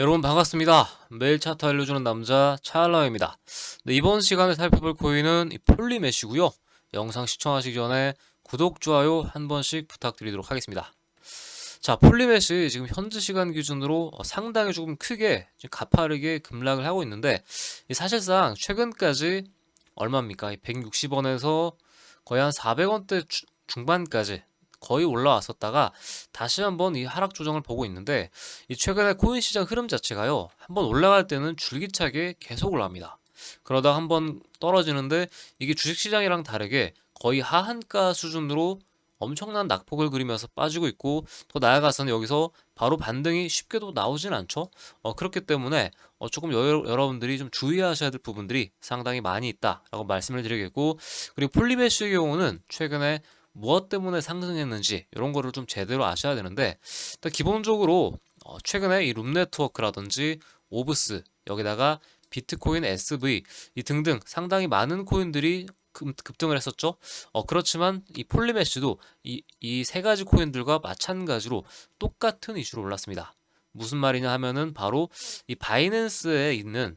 여러분 반갑습니다. 매일 차트 알려주는 남자 차알라입니다. 네, 이번 시간에 살펴볼 코인은 이 폴리메시고요. 영상 시청하시기 전에 구독, 좋아요 한 번씩 부탁드리도록 하겠습니다. 자, 폴리메시 지금 현재 시간 기준으로 어, 상당히 조금 크게 가파르게 급락을 하고 있는데 이 사실상 최근까지 얼마입니까? 160원에서 거의 한 400원대 중반까지 거의 올라왔었다가 다시 한번 이 하락 조정을 보고 있는데 이 최근에 코인 시장 흐름 자체가요. 한번 올라갈 때는 줄기차게 계속 올라갑니다. 그러다 한번 떨어지는데 이게 주식 시장이랑 다르게 거의 하한가 수준으로 엄청난 낙폭을 그리면서 빠지고 있고 더 나아가서는 여기서 바로 반등이 쉽게도 나오진 않죠. 어, 그렇기 때문에 어, 조금 여, 여러분들이 좀 주의하셔야 될 부분들이 상당히 많이 있다라고 말씀을 드리겠고 그리고 폴리메쉬의 경우는 최근에 무엇 때문에 상승했는지 이런 거를 좀 제대로 아셔야 되는데 일단 기본적으로 어, 최근에 이 룸네트워크라든지 오브스 여기다가 비트코인 SV 이 등등 상당히 많은 코인들이 급, 등을 했었죠. 어, 그렇지만 이 폴리메시도 이 이 세 가지 코인들과 마찬가지로 똑같은 이슈로 올랐습니다. 무슨 말이냐 하면은 바로 이 바이낸스에 있는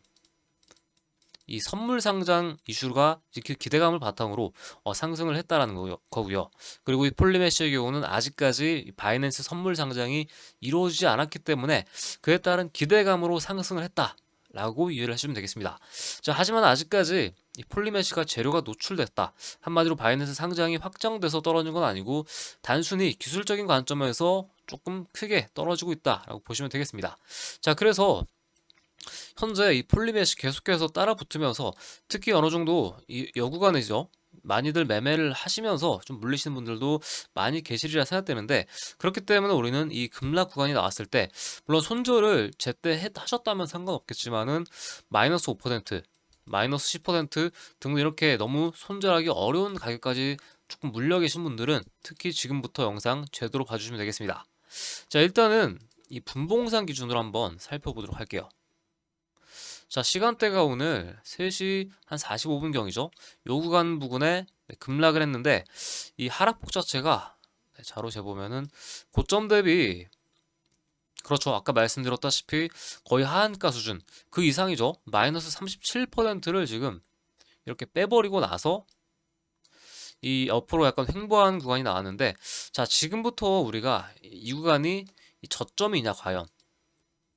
이 선물 상장 이슈가 그 기대감을 바탕으로 어, 상승을 했다라는 거고요. 그리고 이 폴리메시의 경우는 아직까지 바이낸스 선물 상장이 이루어지지 않았기 때문에 그에 따른 기대감으로 상승을 했다. 라고 이해를 하시면 되겠습니다. 자, 하지만 아직까지 이 폴리메시가 재료가 노출됐다. 한마디로 바이낸스 상장이 확정돼서 떨어진 건 아니고 단순히 기술적인 관점에서 조금 크게 떨어지고 있다라고 보시면 되겠습니다. 자, 그래서 현재 이 폴리메시 계속해서 따라 붙으면서 특히 어느 정도 이 여구간이죠. 많이들 매매를 하시면서 좀 물리시는 분들도 많이 계시리라 생각되는데 그렇기 때문에 우리는 이 급락 구간이 나왔을 때 물론 손절을 제때 하셨다면 상관없겠지만은 마이너스 5% 마이너스 10% 등등 이렇게 너무 손절하기 어려운 가격까지 조금 물려 계신 분들은 특히 지금부터 영상 제대로 봐주시면 되겠습니다. 자 일단은 이 분봉상 기준으로 한번 살펴보도록 할게요. 자, 시간대가 오늘 3시 한 45분경이죠. 요 구간 부근에 네, 급락을 했는데 이 하락폭 자체가 네, 자로 재보면은 고점 대비 그렇죠. 아까 말씀드렸다시피 거의 하한가 수준 그 이상이죠. 마이너스 37%를 지금 이렇게 빼버리고 나서 이 옆으로 약간 횡보한 구간이 나왔는데 자 지금부터 우리가 이 구간이 저점이냐 과연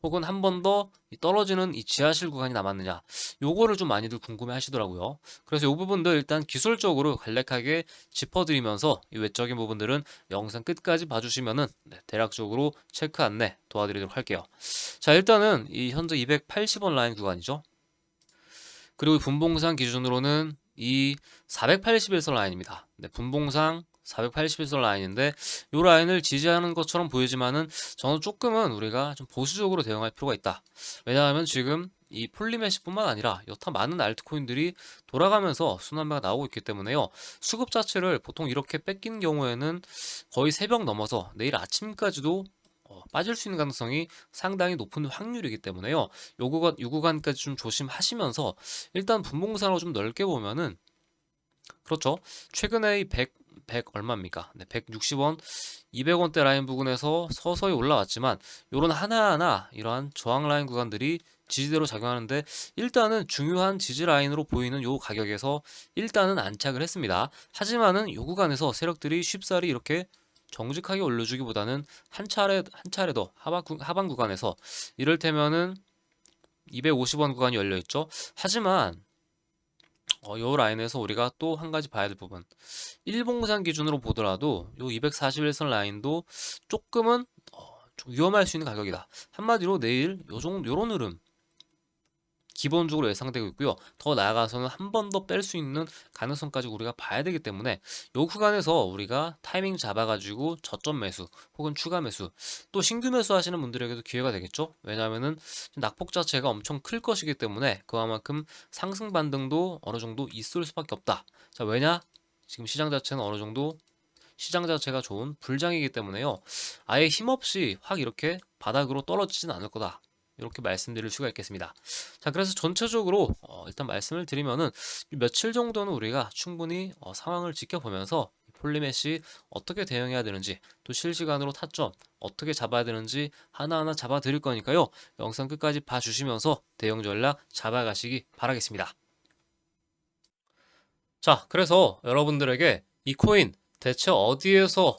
혹은 한 번 더 떨어지는 이 지하실 구간이 남았느냐. 요거를 좀 많이들 궁금해 하시더라고요. 그래서 이 부분들 일단 기술적으로 간략하게 짚어드리면서 이 외적인 부분들은 영상 끝까지 봐주시면은 네, 대략적으로 체크 안내 도와드리도록 할게요. 자 일단은 이 현재 280원 라인 구간이죠. 그리고 분봉상 기준으로는 이 481선 라인입니다. 네, 분봉상 481선 라인인데 이 라인을 지지하는 것처럼 보이지만은 저는 조금은 우리가 좀 보수적으로 대응할 필요가 있다. 왜냐하면 지금 이 폴리메시뿐만 아니라 여타 많은 알트코인들이 돌아가면서 순환매가 나오고 있기 때문에요. 수급 자체를 보통 이렇게 뺏긴 경우에는 거의 새벽 넘어서 내일 아침까지도 어, 빠질 수 있는 가능성이 상당히 높은 확률이기 때문에요. 요 구간, 요 구간까지 좀 조심하시면서 일단 분봉상으로 좀 넓게 보면은 그렇죠. 최근에 이 100, 100 얼마입니까? 네, 160원, 200원대 라인 부근에서 서서히 올라왔지만 요런 하나하나 이러한 저항 라인 구간들이 지지대로 작용하는데 일단은 중요한 지지 라인으로 보이는 요 가격에서 일단은 안착을 했습니다. 하지만은 요 구간에서 세력들이 쉽사리 이렇게 정직하게 올려주기보다는 한 차례 한 차례 더 하방, 하방 구간에서 이럴테면은 250원 구간이 열려 있죠. 하지만 어, 요 라인에서 우리가 또 한 가지 봐야 될 부분. 일봉상 기준으로 보더라도 요 241선 라인도 조금은 어, 좀 위험할 수 있는 가격이다. 한마디로 내일 요 정도 요런 흐름 기본적으로 예상되고 있고요. 더 나아가서는 한 번 더 뺄 수 있는 가능성까지 우리가 봐야 되기 때문에 요 구간에서 우리가 타이밍 잡아가지고 저점 매수 혹은 추가 매수 또 신규 매수 하시는 분들에게도 기회가 되겠죠. 왜냐하면은 낙폭 자체가 엄청 클 것이기 때문에 그만큼 상승 반등도 어느 정도 있을 수밖에 없다. 자 왜냐? 지금 시장 자체는 어느 정도 시장 자체가 좋은 불장이기 때문에요. 아예 힘없이 확 이렇게 바닥으로 떨어지진 않을 거다. 이렇게 말씀드릴 수가 있겠습니다. 자, 그래서 전체적으로 어, 일단 말씀을 드리면은 며칠 정도는 우리가 충분히 어, 상황을 지켜보면서 폴리메시 어떻게 대응해야 되는지 또 실시간으로 타점 어떻게 잡아야 되는지 하나하나 잡아 드릴 거니까요. 영상 끝까지 봐주시면서 대응 전략 잡아가시기 바라겠습니다. 자, 그래서 여러분들에게 이 코인 대체 어디에서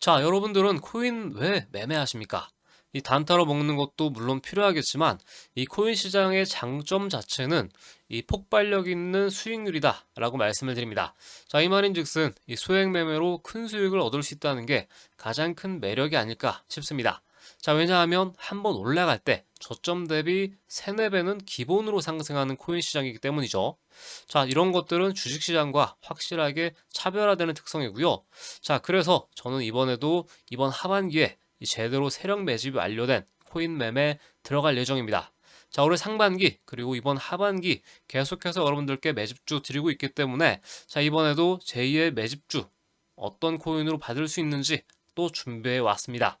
자, 여러분들은 코인 왜 매매하십니까? 이 단타로 먹는 것도 물론 필요하겠지만 이 코인 시장의 장점 자체는 이 폭발력 있는 수익률이다 라고 말씀을 드립니다. 자, 이 말인 즉슨 이 소액 매매로 큰 수익을 얻을 수 있다는 게 가장 큰 매력이 아닐까 싶습니다. 자, 왜냐하면 한번 올라갈 때 저점 대비 3, 4배는 기본으로 상승하는 코인 시장이기 때문이죠. 자, 이런 것들은 주식 시장과 확실하게 차별화되는 특성이고요. 자, 그래서 저는 이번에도 이번 하반기에 이 제대로 세력 매집이 완료된 코인 매매 들어갈 예정입니다. 자, 올해 상반기 그리고 이번 하반기 계속해서 여러분들께 매집주 드리고 있기 때문에 자, 이번에도 제2의 매집주 어떤 코인으로 받을 수 있는지 또 준비해 왔습니다.